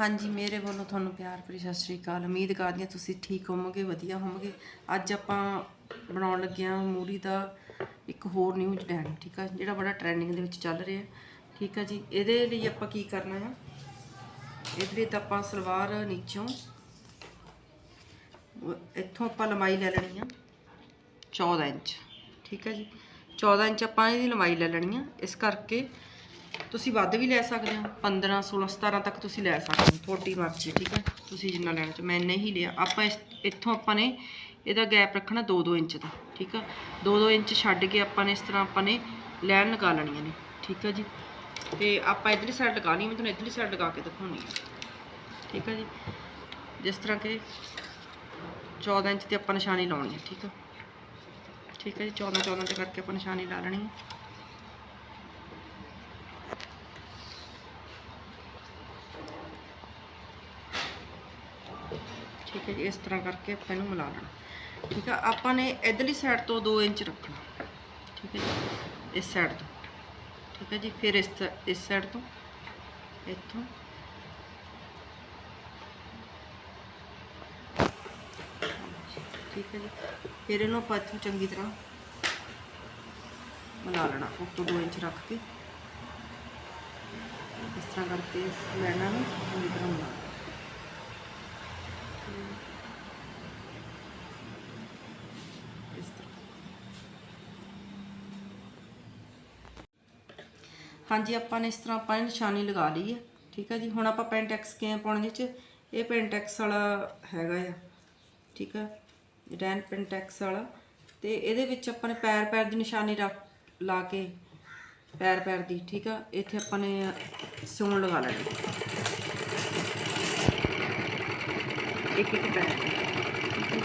ਹਾਂਜੀ, ਮੇਰੇ ਵੱਲੋਂ ਤੁਹਾਨੂੰ ਪਿਆਰ ਭਰੀ ਸਤਿ ਸ਼੍ਰੀ ਅਕਾਲ। ਉਮੀਦ ਕਰਦੀ ਹਾਂ ਤੁਸੀਂ ਠੀਕ ਹੋਵੋਗੇ, ਵਧੀਆ ਹੋਵੋਗੇ। ਅੱਜ ਆਪਾਂ ਬਣਾਉਣ ਲੱਗੇ ਹਾਂ ਮੂਲੀ ਦਾ ਇੱਕ ਹੋਰ ਨਿਊ ਡਿਜ਼ਾਈਨ ਠੀਕ ਆ, ਜਿਹੜਾ ਬੜਾ ਟ੍ਰੈਂਡਿੰਗ ਦੇ ਵਿੱਚ ਚੱਲ ਰਿਹਾ। ਠੀਕ ਆ ਜੀ, ਇਹਦੇ ਲਈ ਆਪਾਂ ਕੀ ਕਰਨਾ ਆ? ਇਹਦੇ ਲਈ ਤਾਂ ਆਪਾਂ ਸਲਵਾਰ ਨੀਚੋਂ ਉਹ- ਇੱਥੋਂ ਆਪਾਂ ਲੰਬਾਈ ਲੈ ਲੈਣੀ ਆ 14 ਇੰਚ। ਠੀਕ ਹੈ ਜੀ 14 ਇੰਚ ਆਪਾਂ ਇਹਦੀ ਲੰਬਾਈ ਲੈ ਲੈਣੀ ਆ। ਇਸ ਕਰਕੇ ਤੁਸੀਂ ਵੱਧ ਵੀ ਲੈ ਸਕਦੇ ਹੋ 15 16 17 ਤੱਕ ਤੁਸੀਂ ਲੈ ਸਕਦੇ ਹੋ, ਤੁਹਾਡੀ ਮਰਜ਼ੀ, ਠੀਕ ਹੈ? ਤੁਸੀਂ ਜਿੰਨਾ ਲੈਣਾ ਚਾਹੋ, ਮੈਂ ਇੰਨੇ ਹੀ ਲਿਆ। ਆਪਾਂ ਇਸ, ਇੱਥੋਂ ਆਪਾਂ ਨੇ ਇਹਦਾ ਗੈਪ ਰੱਖਣਾ 2-2 ਇੰਚ ਦਾ, ਠੀਕ ਆ? 2-2 ਇੰਚ ਛੱਡ ਕੇ ਆਪਾਂ ਨੇ ਇਸ ਤਰ੍ਹਾਂ ਆਪਾਂ ਨੇ ਲੈਣ ਲਗਾ ਲੈਣੀਆਂ ਨੇ, ਠੀਕ ਹੈ ਜੀ? ਤੇ ਆਪਾਂ ਇਧਰਲੀ ਸਾਈਡ ਲਗਾ ਮੈਂ ਤੁਹਾਨੂੰ ਇਧਰਲੀ ਸਾਈਡ ਲਗਾ ਕੇ ਦਿਖਾਉਣੀ ਆ। ਠੀਕ ਹੈ ਜੀ? ਜਿਸ ਤਰ੍ਹਾਂ ਕਿ 14 ਇੰਚ ਤੇ ਆਪਾਂ ਨਿਸ਼ਾਨੀ ਲਾਉਣੀ ਹੈ ਠੀਕ ਹੈ ਠੀਕ ਹੈ ਜੀ? 14 14 ਤੇ ਕਰਕੇ ਆਪਾਂ ਨਿਸ਼ਾਨੀ ਲਾ ਲੈਣੀ ਹੈ ਠੀਕ ਹੈ ਜੀ ਇਸ ਤਰ੍ਹਾਂ ਕਰਕੇ ਆਪਾਂ ਇਹਨੂੰ ਮਿਲਾ ਲੈਣਾ। ਠੀਕ ਆ? ਆਪਾਂ ਨੇ ਇਧਰਲੀ ਸਾਈਡ ਤੋਂ 2 ਇੰਚ ਰੱਖਣਾ। ਠੀਕ ਹੈ ਜੀ? ਇਸ ਸਾਈਡ ਤੋਂ। ਠੀਕ ਹੈ ਜੀ? ਫਿਰ ਇਸ ਇਸ ਸਾਈਡ ਤੋਂ। ਇੱਥੋਂ। ਠੀਕ ਹੈ ਜੀ? ਫਿਰ ਇਹਨੂੰ ਆਪਾਂ ਇੱਥੋਂ ਚੰਗੀ ਤਰ੍ਹਾਂ ਬਣਾ ਲੈਣਾ। ਉੱਤੋਂ 2 ਇੰਚ ਰੱਖ ਕੇ। ਇਸ ਤਰ੍ਹਾਂ ਕਰਕੇ ਇਸ ਲਾਈਨਾਂ ਨੂੰ ਚੰਗੀ ਤਰ੍ਹਾਂ ਬਣਾ ਲੈਣਾ। ਹਾਂਜੀ, ਆਪਾਂ ਨੇ ਇਸ ਤਰ੍ਹਾਂ ਆਪਾਂ ਇਹ ਨਿਸ਼ਾਨੀ ਲਗਾ ਲਈ ਹੈ ਠੀਕ ਹੈ ਜੀ, ਹੁਣ ਆਪਾਂ ਪੈਂਟੈਕਸ ਕਿਵੇਂ ਪਾਉਣਾ ਇਹ ਚ ਇਹ ਪੈਂਟੈਕਸ ਵਾਲਾ ਹੈਗਾ ਆ। ਠੀਕ ਹੈ ਡੈਨ ਪੈਂਟੈਕਸ ਵਾਲਾ। ਤੇ ਇਹਦੇ ਵਿੱਚ ਆਪਾਂ ਨੇ ਪੈਰ ਪੈਰ ਦੀ ਨਿਸ਼ਾਨੀ ਰੱਖ, ਲਾ ਕੇ, ਪੈਰ ਪੈਰ ਦੀ। ਠੀਕ ਆ, ਇੱਥੇ ਆਪਾਂ ਨੇ ਸਿਉਣ ਲਗਾ ਲੈਣੀ। ਇੱਕ ਇੱਕ ਪੈਰ ਤੇ।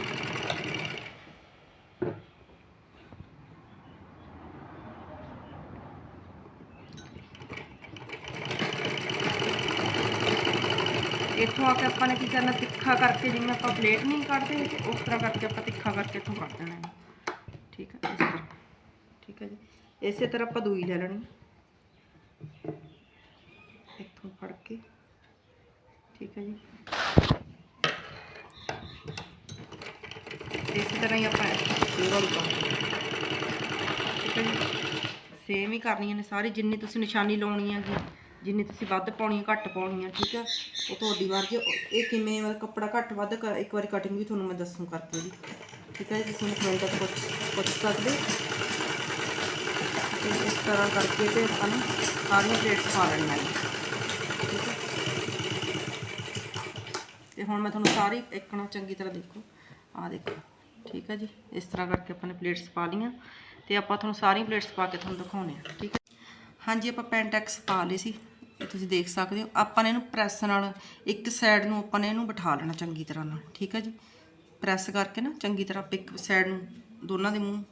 ਇੱਥੋਂ ਆ ਕੇ ਆਪਾਂ ਨੇ ਕੀ ਕਰਨਾ ਤਿੱਖਾ ਕਰਕੇ ਜਿਵੇਂ ਆਪਾਂ ਪਲੇਟ ਨਹੀਂ ਕੱਢਦੇ ਹੈਗੇ, ਉਸ ਤਰ੍ਹਾਂ ਕਰਕੇ ਆਪਾਂ ਤਿੱਖਾ ਕਰਕੇ ਇੱਥੋਂ ਕੱਢ ਦੇਣਾ ਹੈ ਠੀਕ ਹੈ ਇਸ ਤਰ੍ਹਾਂ ਠੀਕ ਹੈ ਜੀ ਇਸੇ ਤਰ੍ਹਾਂ ਆਪਾਂ ਦੂਈ ਲੈ ਲੈਣੀ ਇੱਥੋਂ ਫੜ ਕੇ ਠੀਕ ਇਸੇ ਤਰ੍ਹਾਂ ਹੀ ਆਪਾਂ ਪੂਰਾ ਲਗਾ ਠੀਕ ਹੈ ਜੀ? ਸੇਮ ਹੀ ਕਰਨੀਆਂ ਨੇ ਸਾਰੀ, ਜਿੰਨੀ ਤੁਸੀਂ ਨਿਸ਼ਾਨੀ ਲਾਉਣੀ ਹੈ ਜੀ ਜਿੰਨੀ ਤੁਸੀਂ ਵੱਧ ਪਾਉਣੀ ਹੈ, ਘੱਟ ਪਾਉਣੀ ਹੈ, ਠੀਕ ਹੈ? ਉਹ ਤੁਹਾਡੀ ਵਾਰ ਹੈ। ਇਹ ਕਿਵੇਂ ਕੱਪੜਾ ਘੱਟ ਵੱਧ ਕਰ- ਇੱਕ ਵਾਰੀ ਕਟਿੰਗ ਵੀ ਤੁਹਾਨੂੰ ਮੈਂ ਦੱਸੂ ਕਰਕੇ ਜੀ ਠੀਕ ਹੈ ਜੀ? ਤੁਸੀਂ ਮੈਨੂੰ ਕਮੈਂਟ ਤੱਕ ਪੁੱਛ ਪੁੱਛ ਸਕਦੇ ਇਸ ਤਰ੍ਹਾਂ ਕਰਕੇ ਤੇ ਆਪਾਂ ਨੂੰ ਸਾਰੀਆਂ ਪਲੇਟਸ ਪਾ ਲੈਣੀਆਂ ਠੀਕ ਹੈ? ਤੇ ਹੁਣ ਮੈਂ ਤੁਹਾਨੂੰ ਸਾਰੀ, ਇੱਕ ਨਾ ਚੰਗੀ ਤਰ੍ਹਾਂ ਦੇਖੋ। ਆ ਦੇਖੋ। ਠੀਕ ਹੈ ਜੀ, ਇਸ ਤਰ੍ਹਾਂ ਕਰਕੇ ਆਪਾਂ ਨੇ ਪਲੇਟਸ ਪਾ ਲਈਆਂ ਤੇ ਆਪਾਂ ਤੁਹਾਨੂੰ ਸਾਰੀਆਂ ਪਲੇਟਸ ਪਾ ਕੇ ਤੁਹਾਨੂੰ ਦਿਖਾਉਣੇ ਆ ਠੀਕ ਹੈ ਹਾਂਜੀ, ਆਪਾਂ ਪੈਂਟੈਕਸ ਪਾ ਲਈ ਸੀ, ਇਹ ਤੁਸੀਂ ਦੇਖ ਸਕਦੇ ਹੋ। ਆਪਾਂ ਨੇ ਇਹਨੂੰ ਪ੍ਰੈਸ ਨਾਲ ਇੱਕ ਸਾਈਡ ਨੂੰ ਆਪਾਂ ਨੇ ਇਹਨੂੰ ਬਿਠਾ ਲੈਣਾ ਚੰਗੀ ਤਰ੍ਹਾਂ ਨਾਲ, ਠੀਕ ਹੈ ਜੀ। ਪ੍ਰੈਸ ਕਰਕੇ ਨਾ ਚੰਗੀ ਤਰ੍ਹਾਂ ਆਪਾਂ ਇੱਕ ਸਾਈਡ ਨੂੰ, ਦੋਨਾਂ ਦੇ ਮੂੰਹ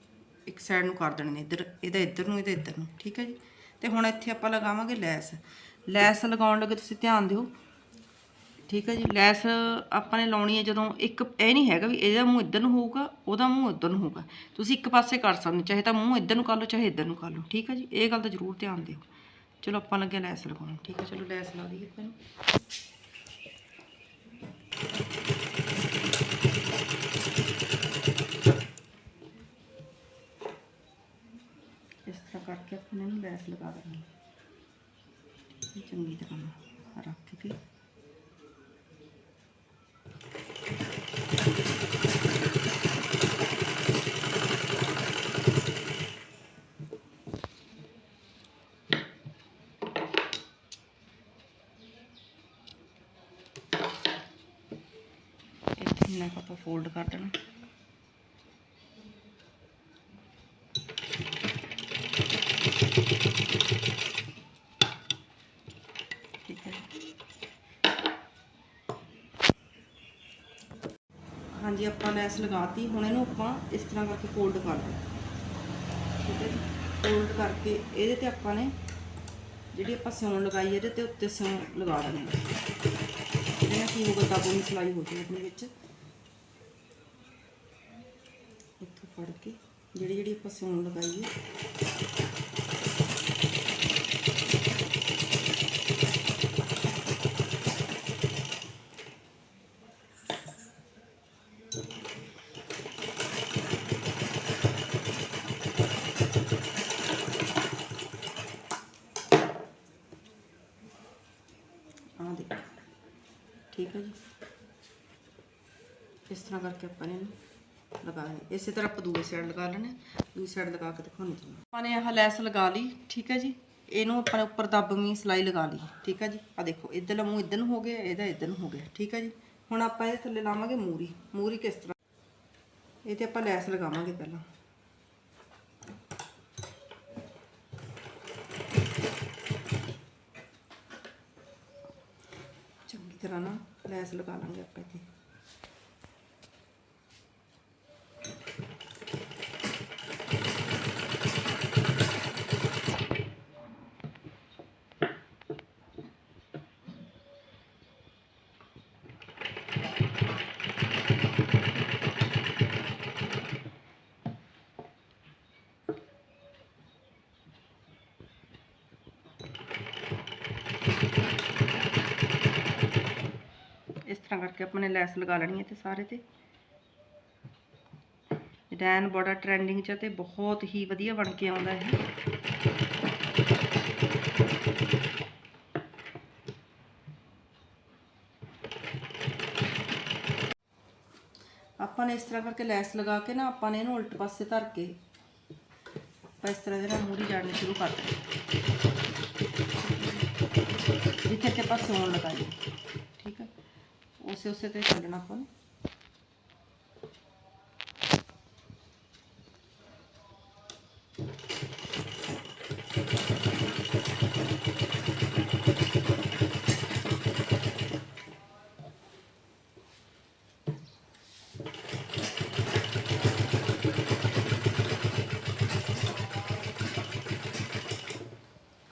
ਇੱਕ ਸਾਈਡ ਨੂੰ ਕਰ ਦੇਣੇ ਨੇ ਇੱਧਰ, ਇਹਦਾ ਇੱਧਰ ਨੂੰ, ਇਹਦਾ ਇੱਧਰ ਨੂੰ, ਠੀਕ ਹੈ ਜੀ। ਤੇ ਹੁਣ ਇੱਥੇ ਆਪਾਂ ਲਗਾਵਾਂਗੇ ਲੈਸ। ਲੈਸ ਲਗਾਉਣ ਲੱਗੇ ਤੁਸੀਂ ਧਿਆਨ ਦਿਓ ਠੀਕ ਹੈ ਜੀ, ਲੈਸ ਆਪਾਂ ਨੇ ਲਾਉਣੀ ਹੈ ਜਦੋਂ ਇੱਕ, ਇਹ ਨਹੀਂ ਹੈਗਾ ਵੀ ਇਹਦਾ ਮੂੰਹ ਇੱਧਰ ਨੂੰ ਹੋਊਗਾ, ਉਹਦਾ ਮੂੰਹ ਉੱਧਰ ਨੂੰ ਹੋਊਗਾ। ਤੁਸੀਂ ਇੱਕ ਪਾਸੇ ਕਰ ਸਕਦੇ ਚਾਹੇ ਤਾਂ ਮੂੰਹ ਇੱਧਰ ਨੂੰ ਕਰ ਲਓ, ਚਾਹੇ ਇੱਧਰ ਨੂੰ ਕਰ ਲਓ। ਠੀਕ ਹੈ ਜੀ, ਇਹ ਗੱਲ ਦਾ ਜ਼ਰੂਰ ਧਿਆਨ ਦਿਓ। ਚਲੋ ਆਪਾਂ ਲੱਗੇ ਲੈਸ ਲਗਾਉਣ। ਠੀਕ ਹੈ, ਚਲੋ ਲੈਸ ਲਾ ਦਈਏ ਆਪਾਂ ਨੂੰ। ਇਸ ਤਰ੍ਹਾਂ ਕਰਕੇ ਆਪਾਂ ਨੇ ਲੈਸ ਲਗਾ ਦੇਣੀ। ਚੰਗੀ ਤਰ੍ਹਾਂ ਰੱਖ ਕੇ। ਇੱਥੇ ਨਾ ਆਪਾਂ ਫੋਲਡ ਕਰ ਦੇਣਾ। ਠੀਕ ਹੈ ਹਾਂਜੀ, ਆਪਾਂ ਲੈਸ ਲਗਾਤੀ। ਹੁਣ ਇਹਨੂੰ ਆਪਾਂ ਇਸ ਤਰ੍ਹਾਂ ਕਰਕੇ ਫੋਲਡ ਕਰ ਦੇਣਾ। ਠੀਕ ਹੈ ਫੋਲਡ ਕਰਕੇ ਇਹਦੇ ਤੇ ਆਪਾਂ ਨੇ ਜਿਹੜੀ ਆਪਾਂ ਸਿਉਣ ਲਗਾਈ ਇਹਦੇ ਤੇ ਉੱਤੇ ਸਿਉਣ ਲਗਾ ਦੇਣੀ। ਹੈ ਇਹਦੇ ਨਾਲ ਕੀ ਹੋਊਗਾ? ਦਾਬੋ ਦੀ ਸਿਲਾਈ ਹੋ ਜਾਊਗੀ ਆਪਣੇ ਵਿੱਚ। फड़ के जड़ी जी आप सौ लगाई ठीक है जी? इस तरह करके अपने ਲਗਾ ਲੈਣਾ ਇਸੇ ਤਰ੍ਹਾਂ ਆਪਾਂ ਦੂਏ ਸਾਈਡ ਲਗਾ ਲੈਣੇ ਦੂਜੀ ਸਾਈਡ ਲਗਾ ਕੇ ਦਿਖਾਉਣੀ ਤੁਹਾਨੂੰ। ਆਪਾਂ ਨੇ ਆਹ ਲੈਸ ਲਗਾ ਲਈ, ਠੀਕ ਹੈ ਜੀ? ਇਹਨੂੰ ਆਪਾਂ ਨੇ ਉੱਪਰ ਦੱਬਵੀਂ ਸਲਾਈ ਲਗਾ ਲਈ, ਠੀਕ ਹੈ ਜੀ? ਆ ਦੇਖੋ ਇੱਧਰਲਾ ਮੂੰਹ ਇੱਧਰ ਨੂੰ ਹੋ ਗਿਆ, ਇਹਦਾ ਇੱਧਰ ਨੂੰ ਹੋ ਗਿਆ, ਠੀਕ ਹੈ ਜੀ? ਹੁਣ ਆਪਾਂ ਇਹਦੇ ਥੱਲੇ ਲਾਵਾਂਗੇ ਮੂਰੀ। ਮੂਰੀ ਕਿਸ ਤਰ੍ਹਾਂ? ਇਹ ਤੇ ਆਪਾਂ ਲੈਸ ਲਗਾਵਾਂਗੇ ਪਹਿਲਾਂ। ਚੰਗੀ ਤਰ੍ਹਾਂ ਨਾ ਲੈਸ ਲਗਾ ਲਾਂਗੇ ਆਪਾਂ ਇੱਥੇ ਇਸ ਤਰ੍ਹਾਂ ਕਰਕੇ ਆਪਾਂ ਨੇ ਲੈਸ ਲਗਾ ਲੈਣੀ ਹੈ ਤੇ ਸਾਰੇ ਤੇ। ਡਿਜ਼ਾਈਨ ਬੜਾ ਟ੍ਰੈਂਡਿੰਗ 'ਚ ਤੇ ਬਹੁਤ ਹੀ ਵਧੀਆ ਬਣ ਕੇ ਆਉਂਦਾ ਇਹ। ਆਪਾਂ ਨੇ ਇਸ ਤਰ੍ਹਾਂ ਕਰਕੇ ਲੈਸ ਲਗਾ ਕੇ ਨਾ ਆਪਾਂ ਨੇ ਇਹਨੂੰ ਉਲਟ ਪਾਸੇ ਧਰ ਕੇ ਆਪਾਂ ਇਸ ਤਰ੍ਹਾਂ ਦੇ ਨਾਲ ਮੂਰੀ ਜਾੜਨੀ ਸ਼ੁਰੂ ਕਰ ਦੇਣੀ ਜਿੱਥੇ ਤੇ ਆਪਾਂ ਸੌਣ ਲਗਾਈ। ਉਸੇ ਉਸੇ ਤੇ ਛੱਡਣਾ ਆਪਾਂ ਨੂੰ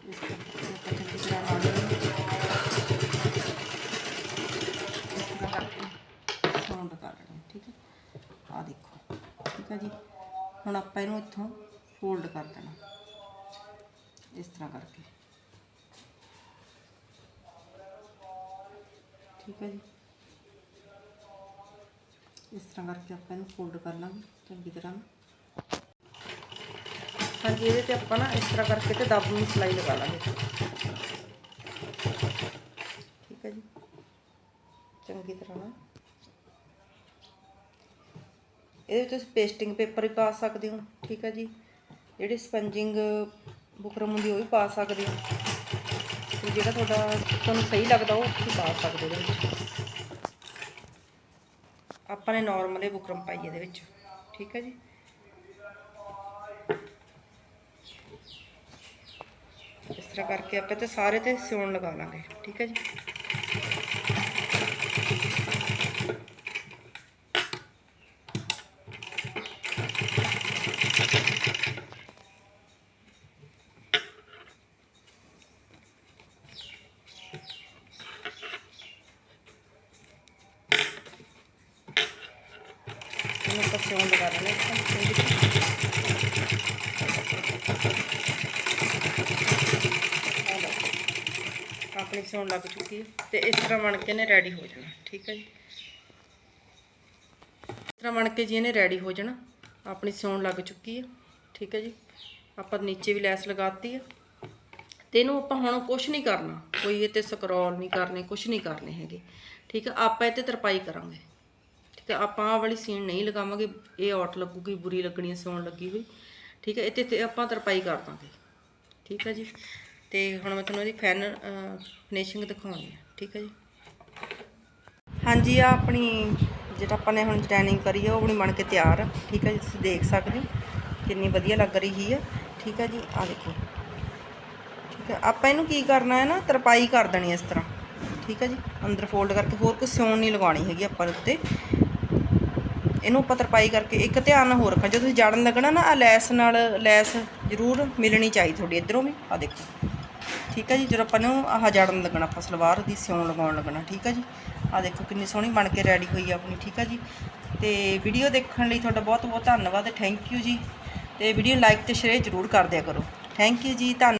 ਇਸ ਤਰ੍ਹਾਂ ਆਪਾਂ ਚੰਗੀ ਤਰ੍ਹਾਂ ਲਾ ਲੈਣੀ ਇਸ ਤਰ੍ਹਾਂ ਕਰਕੇ ਸਾਊਂਡ ਕਰ ਲੈਣਾ ਠੀਕ ਹੈ ਆ ਦੇਖੋ ਠੀਕ ਹੈ ਜੀ ਹੁਣ ਆਪਾਂ ਇਹਨੂੰ ਇੱਥੋਂ ਫੋਲਡ ਕਰ ਦੇਣਾ ਇਸ ਤਰ੍ਹਾਂ ਕਰਕੇ ਠੀਕ ਹੈ ਜੀ ਇਸ ਤਰ੍ਹਾਂ ਕਰਕੇ ਆਪਾਂ ਇਹਨੂੰ ਫੋਲਡ ਕਰ ਲਾਂਗੇ ਚੰਗੀ ਤਰ੍ਹਾਂ ਨਾਲ ਹਾਂਜੀ ਇਹਦੇ ਤੇ ਆਪਾਂ ਨਾ ਇਸ ਤਰ੍ਹਾਂ ਕਰਕੇ ਤੇ ਦੱਬ ਨੂੰ ਸਿਲਾਈ ਲਗਾ ਲਾਂਗੇ ਠੀਕ ਹੈ ਜੀ ਚੰਗੀ ਤਰ੍ਹਾਂ ਨਾਲ ਇਹਦੇ ਵਿੱਚ ਤੁਸੀਂ ਪੇਸਟਿੰਗ ਪੇਪਰ ਵੀ ਪਾ ਸਕਦੇ ਹੋ, ਠੀਕ ਹੈ ਜੀ। ਜਿਹੜੀ ਸਪੰਜਿੰਗ ਬੁਕਰਮ ਹੁੰਦੀ ਉਹ ਵੀ ਪਾ ਸਕਦੇ ਹੋ। ਤੇ ਜਿਹੜਾ ਤੁਹਾਡਾ ਤੁਹਾਨੂੰ ਸਹੀ ਲੱਗਦਾ ਉਹ ਤੁਸੀਂ ਪਾ ਸਕਦੇ ਹੋ ਇਹਦੇ ਵਿੱਚ। ਆਪਾਂ ਨੇ ਨਾਰਮਲ ਇਹ ਬੁਕਰਮ ਪਾਈ ਇਹਦੇ ਵਿੱਚ, ਠੀਕ ਹੈ ਜੀ। ਇਸ ਤਰ੍ਹਾਂ ਕਰਕੇ ਆਪਾਂ ਤੇ ਸਾਰੇ ਤੇ ਸਿਉਣ ਲਗਾ ਲਾਂਗੇ, ਠੀਕ ਹੈ ਜੀ ਇਹਨੂੰ ਆਪਾਂ ਆਪਣੀ ਸਿਉਣ ਲੱਗ ਚੁੱਕੀ ਹੈ ਤੇ ਇਸ ਤਰ੍ਹਾਂ ਬਣ ਕੇ ਨੇ ਰੈਡੀ ਹੋ ਜਾਣਾ, ਠੀਕ ਹੈ ਜੀ? ਇਸ ਤਰ੍ਹਾਂ ਬਣ ਕੇ ਜੀ ਇਹਨੇ ਰੈਡੀ ਹੋ ਜਾਣਾ, ਆਪਣੀ ਸੌਣ ਲੱਗ ਚੁੱਕੀ ਹੈ, ਠੀਕ ਹੈ ਜੀ? ਆਪਾਂ ਨੀਚੇ ਵੀ ਲੈਸ ਲਗਾਤੀ ਹੈ ਤੇ ਇਹਨੂੰ ਆਪਾਂ ਹੁਣ ਕੁਝ ਨਹੀਂ ਕਰਨਾ, ਕੋਈ ਇਹ ਤੇ ਸਕਰੋਲ ਨਹੀਂ ਕਰਨੇ ਕੁਝ ਨਹੀਂ ਕਰਨੇ ਹੈਗੇ, ਠੀਕ ਹੈ? ਆਪਾਂ ਇਹ ਤੇ ਤਰਪਾਈ ਕਰਾਂਗੇ। ਠੀਕ ਆਪਾਂ ਆਹ ਵਾਲੀ ਸੀਨ ਨਹੀਂ ਲਗਾਵਾਂਗੇ, ਇਹ ਆਊਟ ਲੱਗੂਗੀ, ਬੁਰੀ ਲੱਗਣੀ, ਸੌਣ ਲੱਗੀ ਹੋਈ। ਠੀਕ ਹੈ ਇਹ ਤੇ- ਆਪਾਂ ਤਰਪਾਈ ਕਰ ਦਾਂਗੇ। ਠੀਕ ਹੈ ਜੀ? ਤੇ ਹੁਣ ਮੈਂ ਤੁਹਾਨੂੰ ਇਹਦੀ ਫੈਨ ਫਿਨਿਸ਼ਿੰਗ ਦਿਖਾਉਣੀ ਹੈ। ਠੀਕ ਹੈ ਜੀ? ਹਾਂਜੀ ਆ ਆਪਣੀ, ਜਿਹੜਾ ਆਪਾਂ ਨੇ ਹੁਣ ਡਿਜ਼ਾਈਨਿੰਗ ਕਰੀ ਆ, ਉਹ ਆਪਣੀ ਬਣ ਕੇ ਤਿਆਰ ਆ। ਠੀਕ ਹੈ ਜੀ, ਤੁਸੀਂ ਦੇਖ ਸਕਦੇ ਹੋ, ਕਿੰਨੀ ਵਧੀਆ ਲੱਗ ਰਹੀ ਹੈ। ਠੀਕ ਹੈ ਜੀ ਆ ਦੇਖੋ। ਠੀਕ ਹੈ, ਆਪਾਂ ਇਹਨੂੰ ਕੀ ਕਰਨਾ ਹੈ ਨਾ, ਤਰਪਾਈ ਕਰ ਦੇਣੀ ਇਸ ਤਰ੍ਹਾਂ। ਠੀਕ ਹੈ ਜੀ, ਅੰਦਰ ਫੋਲਡ ਕਰਕੇ ਹੋਰ ਕੋਈ ਸਿਉਣ ਨਹੀਂ ਲਗਾਉਣੀ ਹੈਗੀ ਆਪਾਂ ਉੱਤੇ। ਇਹਨੂੰ ਆਪਾਂ ਤਰਪਾਈ ਕਰਕੇ ਇੱਕ ਧਿਆਨ ਨਾਲ ਹੋਰ ਰੱਖਣਾ। ਜਦੋਂ ਤੁਸੀਂ ਜਾੜਨ ਲੱਗਣਾ ਨਾ ਆ ਲੈਸ ਨਾਲ ਲੈਸ ਜ਼ਰੂਰ ਮਿਲਣੀ ਚਾਹੀਦੀ ਤੁਹਾਡੀ ਇਧਰੋਂ ਵੀ। ਆ ਦੇਖੋ। ਠੀਕ ਹੈ ਜੀ, ਜਦੋਂ ਆਪਾਂ ਨੂੰ ਆਹ ਜੜਨ ਲੱਗਣਾ, ਆਪਾਂ ਸਲਵਾਰ ਦੀ ਸਿਉਣ ਲਗਾਉਣ ਲੱਗਣਾ, ਠੀਕ ਹੈ ਜੀ? ਆ ਦੇਖੋ ਕਿੰਨੀ ਸੋਹਣੀ ਬਣ ਕੇ ਰੈਡੀ ਹੋਈ ਆ ਆਪਣੀ, ਠੀਕ ਹੈ ਜੀ? ਤੇ ਵੀਡੀਓ ਦੇਖਣ ਲਈ ਤੁਹਾਡਾ ਬਹੁਤ ਬਹੁਤ ਧੰਨਵਾਦ ਥੈਂਕ ਯੂ ਜੀ। ਤੇ ਵੀਡੀਓ ਲਾਈਕ ਤੇ ਸ਼ੇਅਰ ਜ਼ਰੂਰ ਕਰ ਦਿਆ ਕਰੋ। ਥੈਂਕ ਯੂ ਜੀ, ਧੰਨ